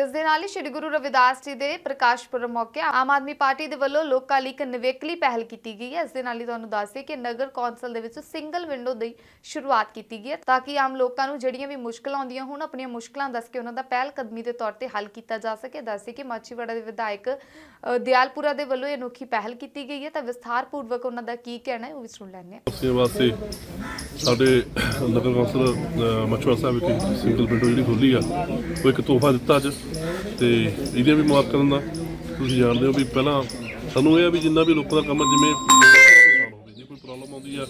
ਤੇ ਇਸ ਦੇ ਨਾਲ ਹੀ ਸ੍ਰੀ ਗੁਰੂ ਰਵਿਦਾਸ ਜੀ ਦੇ ਪ੍ਰਕਾਸ਼ ਪੁਰਬ ਮੌਕੇ ਆਮ ਆਦਮੀ ਪਾਰਟੀ ਦੇ ਵੱਲੋਂ ਲੋਕਾਂ ਲਈ ਇੱਕ ਨਿਵੇਕਲੀ ਪਹਿਲ ਕੀਤੀ ਗਈ ਹੈ। ਇਸ ਦੇ ਨਾਲ ਹੀ ਤੁਹਾਨੂੰ ਦੱਸ ਦਈਏ ਕਿ ਨਗਰ ਕੌਂਸਲ ਦੇ ਵਿੱਚ ਸਿੰਗਲ ਵਿੰਡੋ ਦੀ ਸ਼ੁਰੂਆਤ ਕੀਤੀ ਗਈ ਹੈ ਤਾਂ ਕਿ ਆਮ ਲੋਕਾਂ ਨੂੰ ਜਿਹੜੀਆਂ ਵੀ ਮੁਸ਼ਕਲਾਂ ਆਉਂਦੀਆਂ ਹੋਣ ਆਪਣੀਆਂ ਮੁਸ਼ਕਲਾਂ ਦੱਸ ਕੇ ਉਹਨਾਂ ਦਾ ਪਹਿਲ ਕਦਮੀ ਦੇ ਤੌਰ ਤੇ ਹੱਲ ਕੀਤਾ ਜਾ ਸਕੇ। ਦੱਸੇ ਕਿ ਮਾਚੀਵਾੜਾ ਦੇ ਵਿਧਾਇਕ ਦਿਆਲਪੁਰਾ ਦੇ ਵੱਲੋਂ ਇਹ ਅਨੋਖੀ ਪਹਿਲ ਕੀਤੀ ਗਈ ਹੈ। ਤਾਂ ਵਿਸਥਾਰਪੂਰਵਕ ਉਹਨਾਂ ਦਾ ਕੀ ਕਹਿਣਾ ਹੈ ਉਹ ਵੀ ਸੁਣ ਲੈਂਦੇ ਹਾਂ। ਵਾਸੀਆਂ ਵਾਸਤੇ ਸਾਡੇ ਨਗਰ ਕੌਂਸਲ ਅ, ਸਾਹਿਬ ਵਿਖੇ ਸਿੰਗਲ ਵਿੰਡੋ ਜਿਹੜੀ ਖੋਲੀ ਆ ਉਹ ਇੱਕ ਤੋਹਫਾ ਦਿੱਤਾ ਅੱਜ। ਤੇ ਇਹਦੇ ਵੀ ਮੁਬਾਰਕ ਕਰਨ ਦਾ ਤੁਸੀਂ ਜਾਣਦੇ ਹੋ ਵੀ ਪਹਿਲਾਂ ਸਾਨੂੰ ਇਹ ਆ ਵੀ ਜਿੰਨਾ ਵੀ ਲੋਕਾਂ ਦਾ ਕੰਮ ਆ, ਜਿਵੇਂ ਆਸਾਨ ਹੋਵੇ ਜੇ ਕੋਈ ਪ੍ਰੋਬਲਮ ਆਉਂਦੀ ਆ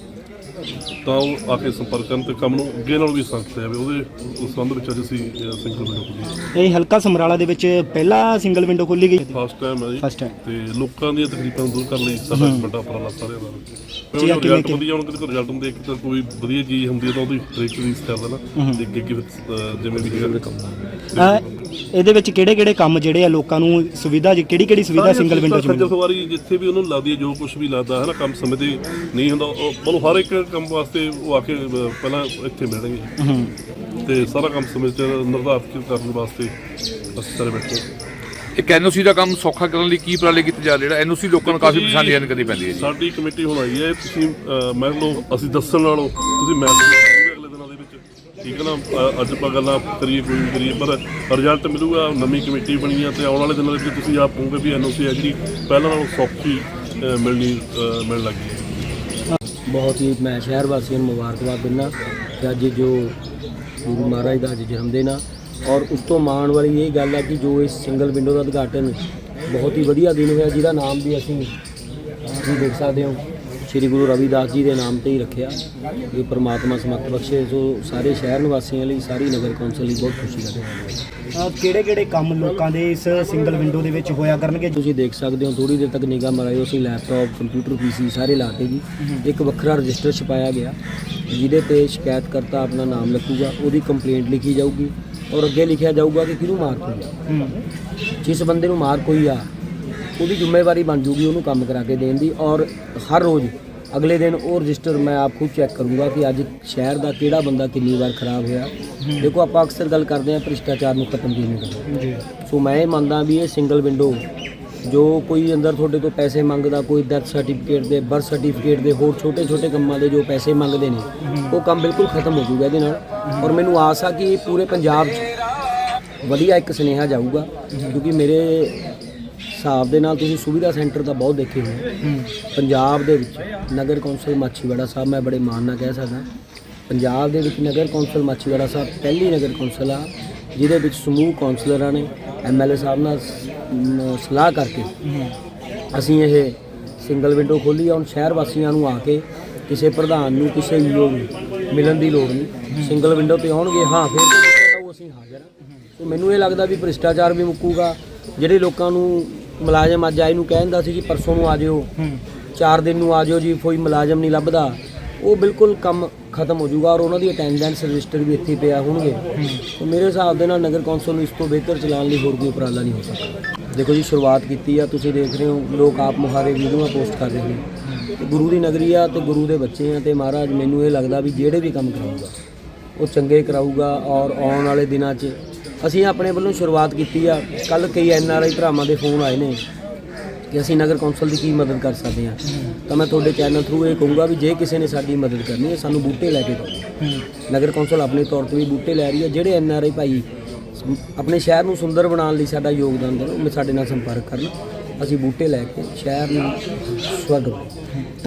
ਤਾਂ ਉਹ ਆ ਕੇ ਸੰਪਰਕ ਕਰਨ ਤੇ ਕੰਮ ਨੂੰ ਅੱਗੇ ਨਾਲੋਂ ਵੀ ਸੰਖਤ ਜਾਵੇ ਉਹਦੇ ਉਸ ਸੰਬੰਧ ਵਿੱਚ ਅੱਜ ਅਸੀਂ ਸਿੰਗਲ ਵਿੰਡੋ ਖੋਲੀ ਇਹ ਹਲਕਾ ਸਮਰਾਲਾ ਦੇ ਵਿੱਚ ਪਹਿਲਾ ਸਿੰਗਲ ਵਿੰਡੋ ਖੋਲੀ ਗਈ ਫਸਟ ਟਾਈਮ ਹੈ ਜੀ। First time। ਤੇ ਲੋਕਾਂ ਦੀਆਂ ਤਕਲੀਫਾਂ ਨੂੰ ਦੂਰ ਕਰਨ ਲਈ ਸਾਡਾ ਇੱਕ ਵੱਡਾ ਉਪਰਾਲਾ ਸਾਰਿਆਂ ਦਾ। ਜੀ, ਆ ਜੇ ਕਿਵੇਂ- ਰਿਜ਼ਲਟ ਵਧੀਆ ਹੁਣ ਕਿਤੇ ਰਿਜ਼ਲਟ ਹੁੰਦੇ ਇੱਕ ਤਾਂ ਕੋਈ ਵਧੀਆ ਚੀਜ਼ ਹੁੰਦੀ ਹੈ ਤਾਂ ਉਹਦੀ ਹਰੇਕ ਰੀਸ ਕਰ ਦੇਣਾ ਤੇ ਅੱਗੇ ਅੱਗੇ ਫਿਰ, ਅਹ, ਜਿਵੇਂ ਵੀ ਹੈਗਾ। ਕੰਮ ਅਹ ਇਹਦੇ ਵਿੱਚ ਕਿਹੜੇ ਕਿਹੜੇ ਕੰਮ ਜਿਹੜੇ ਆ ਲੋਕਾਂ ਨੂੰ ਸੁਵਿਧਾ ਕਿਹੜੀ ਕਿਹੜੀ ਸੁਵਿਧਾ ਸਿੰਗਲ ਵਿੰਡੋ ਚ ਖੱਜਲ ਮਿਲੂ? ਖਵਾਰੀ ਜਿੱਥੇ ਵੀ ਉਹਨੂੰ ਲੱਗਦੀ ਹੈ ਜੋ ਕੁਝ ਵੀ ਲੱਗਦਾ ਹੈ ਨਾ ਕੰਮ ਸਮੇਂ ਤੇ ਨਹੀਂ ਹੁੰਦਾ। ਉਹ ਮਤਲਬ ਹਰ ਇੱਕ ਕੰਮ ਵਾਸਤੇ ਉਹ ਆ ਕੇ ਅਹ, ਪਹਿਲਾਂ ਇੱਥੇ ਮਿਲਣਗੇ ਹੂੰ। ਤੇ ਸਾਰਾ ਕੰਮ ਸਮੇਂ ਤੇ ਨਿਰਧਾਰਿਤ ਕਰਨ ਵਾਸਤੇ ਅਸੀਂ ਸਾਰੇ ਬੈਠੇ ਹਾਂ। ਇੱਕ ਐਨਓਸੀ ਦਾ ਕੰਮ ਸੌਖਾ ਕਰਨ ਲਈ ਕੀ ਉਪਰਾਲੇ ਕੀਤੇ ਜਾ ਰਹੇ? ਜਿਹੜਾ ਐਨਓਸੀ ਲੋਕਾਂ ਨੂੰ ਕਾਫੀ ਪਰੇਸ਼ਾਨੀਆਂ ਕਰਨੀ ਪੈਂਦੀ ਹੈ ਜੀ। ਸਾਡੀ ਕਮੇਟੀ ਹੁਣ ਆਈ ਹੈ ਤੁਸੀਂ ਅਹ, ਮੰਨ ਲਓ ਅਸੀਂ ਦੱਸਣ ਨਾਲੋਂ ਤੁਸੀਂ ਮੈਸੇਜ ਠੀਕ ਹੈ ਨਾ? ਅਹ, ਅੱਜ ਆਪਾਂ ਗੱਲਾਂ ਕਰੀਏ ਕੋਈ ਵੀ ਕਰੀਏ ਪਰ ਰਿਜ਼ਲਟ ਮਿਲੂਗਾ ਨਵੀਂ ਕਮੇਟੀ ਬਣੀ ਹੈ ਤੇ ਆਉਣ ਵਾਲੇ ਦਿਨਾਂ ਦੇ ਵਿੱਚ ਤੁਸੀਂ ਆਪ ਕਹੋਗੇ ਵੀ ਐਨਓਸੀ ਹੈ ਜਿਹੜੀ ਪਹਿਲਾਂ ਨਾਲੋਂ ਸੌਖੀ ਅਹ, ਮਿਲਣੀ ਅਹ, ਮਿਲਣ ਲੱਗੀ ਹੈ। ਬਹੁਤ ਹੀ ਮੈਂ ਸ਼ਹਿਰ ਵਾਸੀਆਂ ਨੂੰ ਮੁਬਾਰਕਬਾਦ ਦਿੰਦਾ ਕਿ ਅੱਜ ਜੋ ਗੁਰੂ ਮਹਾਰਾਜ ਦਾ ਅੱਜ ਜਨਮ ਦਿਨ ਆ ਔਰ ਉਸ ਤੋਂ ਮਾਣ ਵਾਲੀ ਇਹ ਗੱਲ ਆ ਕਿ ਜੋ ਇਸ ਸਿੰਗਲ ਵਿੰਡੋ ਦਾ ਉਦਘਾਟਨ ਬਹੁਤ ਹੀ ਵਧੀਆ ਦਿਨ ਹੋਇਆ ਜਿਹਦਾ ਨਾਮ ਵੀ ਅਸੀਂ ਤੁਸੀਂ ਦੇਖ ਸਕਦੇ ਹੋ। ਸ੍ਰੀ ਗੁਰੂ ਰਵਿਦਾਸ ਜੀ ਦੇ ਨਾਮ ਤੇ ਹੀ ਰੱਖਿਆ ਇਹ ਪ੍ਰਮਾਤਮਾ ਸਮਤ ਬਖਸ਼ੇ। ਸੋ ਸਾਰੇ ਸ਼ਹਿਰ ਨਿਵਾਸੀਆਂ ਲਈ ਸਾਰੀ ਨਗਰ ਕੌਂਸਲ ਲਈ ਬਹੁਤ ਖੁਸ਼ੀ ਦਾ ਦਿਨ ਹੈ। ਕਿਹੜੇ ਕਿਹੜੇ ਕੰਮ ਲੋਕਾਂ ਦੇ ਇਸ ਸਿੰਗਲ ਵਿੰਡੋ ਦੇ ਵਿੱਚ ਹੋਇਆ ਕਰਨਗੇ? ਤੁਸੀਂ ਦੇਖ ਸਕਦੇ ਹੋ ਥੋੜੀ ਦੇਰ ਤੱਕ ਨਿਗਾਹ ਮਰਾਇਓ ਅਸੀਂ ਲੈਪਟਾਪ ਕੰਪਿਊਟਰ ਪੀਸੀ ਸਾਰੇ ਲਾਤੇ ਜੀ। ਇੱਕ ਵੱਖਰਾ ਰਜਿਸਟਰ ਛਪਾਇਆ ਗਿਆ ਜਿਹਦੇ ਤੇ ਸ਼ਿਕਾਇਤਕਰਤਾ ਆਪਣਾ ਨਾਮ ਲਿਖੂਗਾ ਉਹਦੀ ਕੰਪਲੇਂਟ ਲਿਖੀ ਜਾਊਗੀ ਔਰ ਅੱਗੇ ਲਿਖਿਆ ਜਾਊਗਾ ਕਿ ਕਿਹਨੂੰ ਮਾਰ ਹੋਈ ਆ ਹੂੰ। ਜਿਸ ਬੰਦੇ ਨੂੰ ਮਾਰ ਕੋਈ ਆ ਉਹਦੀ ਜ਼ਿੰਮੇਵਾਰੀ ਬਣ ਜੂਗੀ ਉਹਨੂੰ ਕੰਮ ਕਰਾ ਕੇ ਦੇਣ ਦੀ ਔਰ ਹਰ ਰੋਜ਼ ਅਗਲੇ ਦਿਨ ਉਹ ਰਜਿਸਟਰ ਮੈਂ ਆਪ ਖੁਦ ਚੈੱਕ ਕਰੂੰਗਾ ਕਿ ਅੱਜ ਸ਼ਹਿਰ ਦਾ ਕਿਹੜਾ ਬੰਦਾ ਕਿੰਨੀ ਵਾਰ ਖਰਾਬ ਹੋਇਆ। ਦੇਖੋ ਆਪਾਂ ਅਕਸਰ ਗੱਲ ਕਰਦੇ ਹਾਂ ਭ੍ਰਿਸ਼ਟਾਚਾਰ ਨੂੰ ਖਤਮ ਕਰਨਾ। ਜੀ। ਸੋ ਮੈਂ ਇਹ ਮੰਨਦਾ ਵੀ ਇਹ ਸਿੰਗਲ ਵਿੰਡੋ ਜੋ ਕੋਈ ਅੰਦਰ ਤੁਹਾਡੇ ਤੋਂ ਪੈਸੇ ਮੰਗਦਾ ਕੋਈ ਡੈਥ ਸਰਟੀਫਿਕੇਟ ਦੇ ਬਰਥ ਸਰਟੀਫਿਕੇਟ ਦੇ ਹੋਰ ਛੋਟੇ ਛੋਟੇ ਕੰਮਾਂ ਦੇ ਜੋ ਪੈਸੇ ਮੰਗਦੇ ਨੇ ਉਹ ਕੰਮ ਬਿਲਕੁਲ ਖਤਮ ਹੋ ਜਾਊਗਾ ਇਹਦੇ ਨਾਲ। ਔਰ ਮੈਨੂੰ ਆਸ ਆ ਕਿ ਪੂਰੇ ਪੰਜਾਬ 'ਚ ਵਧੀਆ ਇੱਕ ਸੁਨੇਹਾ ਜਾਊਗਾ ਕਿਉਂਕਿ ਮੇਰੇ ਹਿਸਾਬ ਦੇ ਨਾਲ ਤੁਸੀਂ ਸੁਵਿਧਾ ਸੈਂਟਰ ਤਾਂ ਬਹੁਤ ਦੇਖੇ ਹੋਣੇ। ਪੰਜਾਬ ਦੇ ਵਿੱਚ ਨਗਰ ਕੌਂਸਲ ਮਾਛੀਵਾੜਾ ਸਾਹਿਬ ਮੈਂ ਬੜੇ ਮਾਣ ਨਾਲ ਕਹਿ ਸਕਦਾ। ਪੰਜਾਬ ਦੇ ਵਿੱਚ ਨਗਰ ਕੌਂਸਲ ਮਾਛੀਵਾੜਾ ਸਾਹਿਬ ਪਹਿਲੀ ਨਗਰ ਕੌਂਸਲ ਆ ਜਿਹਦੇ ਵਿੱਚ ਸਮੂਹ ਕੌਂਸਲਰਾਂ ਨੇ ਐਮਐਲਏ ਸਾਹਿਬ ਨਾਲ ਸਲਾਹ ਕਰਕੇ ਅਸੀਂ ਇਹ ਸਿੰਗਲ ਵਿੰਡੋ ਖੋਲੀ ਆ ਹੁਣ ਸ਼ਹਿਰ ਵਾਸੀਆਂ ਨੂੰ ਆ ਕੇ ਕਿਸੇ ਪ੍ਰਧਾਨ ਨੂੰ ਕਿਸੇ ਵੀਓ ਨੂੰ ਮਿਲਣ ਦੀ ਲੋੜ ਨਹੀਂ। ਸਿੰਗਲ ਵਿੰਡੋ ਤੇ ਆਉਣਗੇ ਹਾਂ ਫਿਰ ਉਹ ਅਸੀਂ ਹਾਜ਼ਰ ਹਾਂ। ਸੋ ਮੈਨੂੰ ਇਹ ਲੱਗਦਾ ਵੀ ਭ੍ਰਿਸ਼ਟਾਚਾਰ ਵੀ ਮੁੱਕੂਗਾ ਜਿਹੜੇ ਲੋਕਾਂ ਨੂੰ ਮੁਲਾਜ਼ਮ ਅੱਜ ਆਏ ਨੂੰ ਕਹਿੰਦਾ ਸੀ ਜੀ ਪਰਸੋਂ ਨੂੰ ਆ ਜਿਓ। ਹੂੰ। ਚਾਰ ਦਿਨ ਨੂੰ ਆ ਜਿਓ ਜੀ ਕੋਈ ਮੁਲਾਜ਼ਮ ਨਹੀਂ ਲੱਭਦਾ। ਉਹ ਬਿਲਕੁਲ ਕੰਮ ਖਤਮ ਹੋ ਜਾਊਗਾ ਔਰ ਉਹਨਾਂ ਦੀ ਅਟੈਂਡੈਂਸ ਰਜਿਸਟਰ ਵੀ ਇੱਥੇ ਪਿਆ ਹੋਣਗੇ। ਤਾਂ ਮੇਰੇ ਹਿਸਾਬ ਦੇ ਨਾਲ ਨਗਰ ਕੌਂਸਲ ਨੂੰ ਇਸ ਤੋਂ ਬਿਹਤਰ ਚਲਾਉਣ ਲਈ ਹੋਰ ਕੋਈ ਉਪਰਾਲਾ ਨਹੀਂ ਹੋ ਸਕਦਾ। ਦੇਖੋ ਜੀ ਸ਼ੁਰੂਆਤ ਕੀਤੀ ਆ ਤੁਸੀਂ ਦੇਖ ਰਹੇ ਹੋ ਲੋਕ ਆਪ ਮੁਹਾਰੇ ਵੀਡੀਓਆਂ ਪੋਸਟ ਕਰ ਰਹੇ ਨੇ। ਤੇ ਗੁਰੂ ਦੀ ਨਗਰੀ ਆ ਤੇ ਗੁਰੂ ਦੇ ਬੱਚੇ ਆ ਤੇ ਮਹਾਰਾਜ ਮੈਨੂੰ ਇਹ ਲੱਗਦਾ ਵੀ ਜਿਹੜੇ ਵੀ ਕੰਮ ਕਰਾਊਗਾ ਉਹ ਚੰਗੇ ਕਰਾਊਗਾ ਔਰ ਆਉਣ ਵਾਲੇ ਦਿਨਾਂ 'ਚ ਅਸੀਂ ਆਪਣੇ ਵੱਲੋਂ ਸ਼ੁਰੂਆਤ ਕੀਤੀ ਆ। ਕੱਲ ਕਈ ਐਨ ਆਰ ਆਈ ਭਰਾਵਾਂ ਦੇ ਫੋਨ ਆਏ ਨੇ ਕਿ ਅਸੀਂ ਨਗਰ ਕੌਂਸਲ ਦੀ ਕੀ ਮਦਦ ਕਰ ਸਕਦੇ ਹਾਂ ਤਾਂ ਮੈਂ ਤੁਹਾਡੇ ਚੈਨਲ ਥਰੂ ਇਹ ਕਹੂੰਗਾ ਵੀ ਜੇ ਕਿਸੇ ਨੇ ਸਾਡੀ ਮਦਦ ਕਰਨੀ ਹੈ, ਸਾਨੂੰ ਬੂਟੇ ਲੈ ਕੇ ਦਿਓ। ਨਗਰ ਕੌਂਸਲ ਆਪਣੇ ਤੌਰ ਤੇ ਵੀ ਬੂਟੇ ਲੈ ਰਹੀ ਹੈ। ਜਿਹੜੇ ਐਨ ਆਰ ਆਈ ਭਾਈ ਆਪਣੇ ਸ਼ਹਿਰ ਨੂੰ ਸੁੰਦਰ ਬਣਾਉਣ ਲਈ ਸਾਡਾ ਯੋਗਦਾਨ ਦੇਣ, ਉਹ ਸਾਡੇ ਨਾਲ ਸੰਪਰਕ ਕਰਨ। ਅਸੀਂ ਬੂਟੇ ਲੈ ਕੇ ਸ਼ਹਿਰ ਨੂੰ ਸਵਰਗ